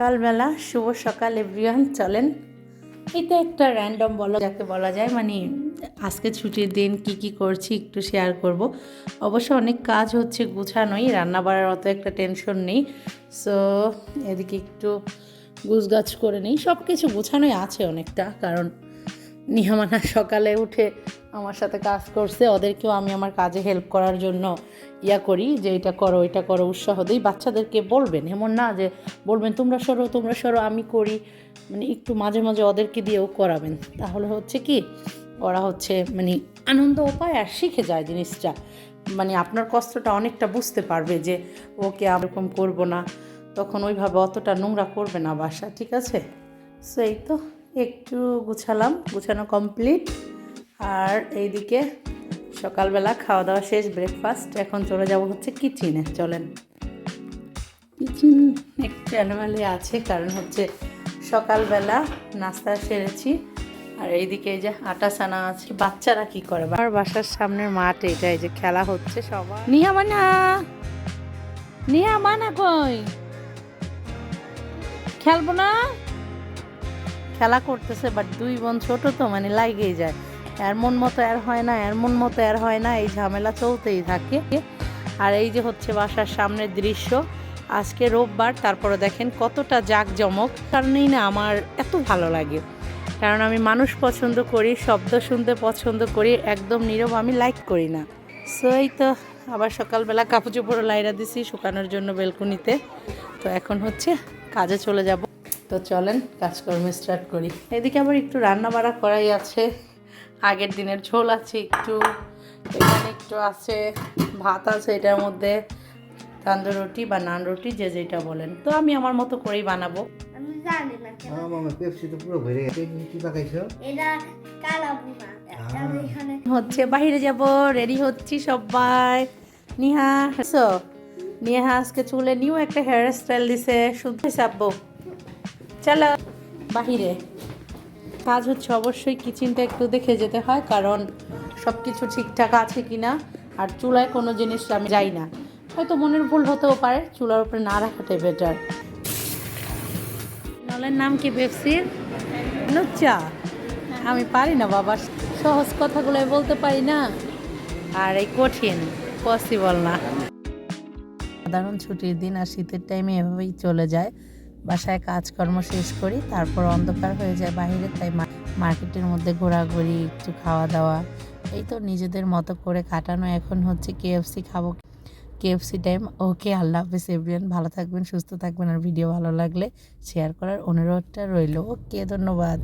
সকালবেলা, শুভ সকাল এভরিওয়ান চলেন। এটা একটা র্যান্ডম বলা, যাকে বলা যায় মানে আজকে ছুটির দিন, কি কি করছি একটু শেয়ার করব। অবশ্য অনেক কাজ হচ্ছে গুছানোই রান্না বাড়ার অত একটা টেনশন নেই। সো এদিকে একটু গুছগাছ করে নেই। সব কিছু গুছানোই আছে অনেকটা, কারণ নিহামানা সকালে উঠে আমার সাথে কাজ করছে, ওদেরকেও আমি আমার কাজে হেল্প করার জন্য ইয়া করি যে এটা করো এটা করো, উৎসাহ দিই। বাচ্চাদেরকে বলবেন, এমন না যে বলবেন, তোমরা সরো তোমরা সরো, আমি করি। মানে একটু মাঝে মাঝে ওদেরকে দিয়েও করাবেন। তাহলে হচ্ছে কি, ওরা হচ্ছে মানে আনন্দ উপায় আর শিখে যায় জিনিসটা। মানে আপনার কষ্টটা অনেকটা বুঝতে পারবে যে, ওকে এরকম করব না। তখন ওইভাবে অতটা নোংরা করবে না বাসা, ঠিক আছে? সেই তো, একটু গুছালাম, গুছানো কমপ্লিট আর এইদিকে সকালবেলা খাওয়া দাওয়া শেষ ব্রেকফাস্ট এখন চলে যাব হচ্ছে কিচেনে চলেন। কিচেন একটু অ্যালোমেলে আছে, কারণ হচ্ছে সকালবেলা নাস্তা সেরেছি। আর এইদিকে এই যে আটা সানা আছে, বাচ্চারা কি করে? আমার বাসার সামনের মাঠ এটা যে খেলা হচ্ছে সবার। নিয়া মানা! নিয়া মানা কই? খেলব না? খেলা করতেছে বাট দুই বোন ছোট তো মানে লাগেই যায়। এর মন মতো আর হয় না এর মন মতো আর হয় না, এই ঝামেলা চলতেই থাকে। আর এই যে হচ্ছে বাসার সামনের দৃশ্য, আজকে রোববার, তারপরে দেখেন কতটা জাঁকজমক। কারণেই না আমার এত ভালো লাগে। কারণ আমি মানুষ পছন্দ করি, শব্দ শুনতে পছন্দ করি, একদম নীরব, আমি লাইক করি না। সো এই তো আবার সকালবেলা কাপড় চোপড় লাইরা দিছি, শুকানোর জন্য বেলকুনিতে। তো এখন হচ্ছে কাজে চলে যাব। তো চলেন, কাজকর্ম স্টার্ট করি। এদিকে আবার একটু রান্না বাড়া করাই আছে। আগের দিনের ঝোল আছে একটু এখানে একটু আছে ভাত আছে এটার মধ্যে তান্দুর রুটি বা নান রুটি যে যেটা বলেন। তো আমি আমার মতো করেই বানাবো। আমি জানি না কেন। আমার মামা পেপসি তো পুরো ভরে গেছে। কি পাকাইছো এটা কালা বুনা আমি এখানে হচ্ছে বাইরে যাব রেডি হচ্ছি সবাই। নিহা হাসো নিহা আজকে চুলে নিউ একটা হেয়ার স্টাইল দিছে। শুদ্ধ চাপবো। চলো বাহিরে। কাজ হচ্ছে অবশ্যই কিচেনটা একটু দেখে যেতে হয়, কারণ সব কিছু ঠিকঠাক আছে কি না আর চুলায় কোনো জিনিস আমি যাই না। হয়তো মনের ভুল হতেও পারে, চুলার উপরে না রাখাটাই বেটার নলের নাম কি পেপসির লুচ্চা। আমি পারি না বাবা, সহজ কথাগুলো বলতে পারি না। আর এই কঠিন পসিবল না। সাধারণ ছুটির দিন আর শীতের টাইমে এভাবেই চলে যায়। বাসায় কাজকর্ম শেষ করি, তারপর অন্ধকার হয়ে যায় বাহিরে তাই মার্কেটের মধ্যে ঘোরাঘুরি, একটু খাওয়া দাওয়া এই তো নিজেদের মতো করে কাটানো। এখন হচ্ছে কেএফসি খাব। কেএফসি টাইম ওকে, আল্লাহ হাফিজ এভরিয়ান ভালো থাকবেন, সুস্থ থাকবেন। আর ভিডিও ভালো লাগলে শেয়ার করার অনুরোধটা রইল। ওকে, ধন্যবাদ।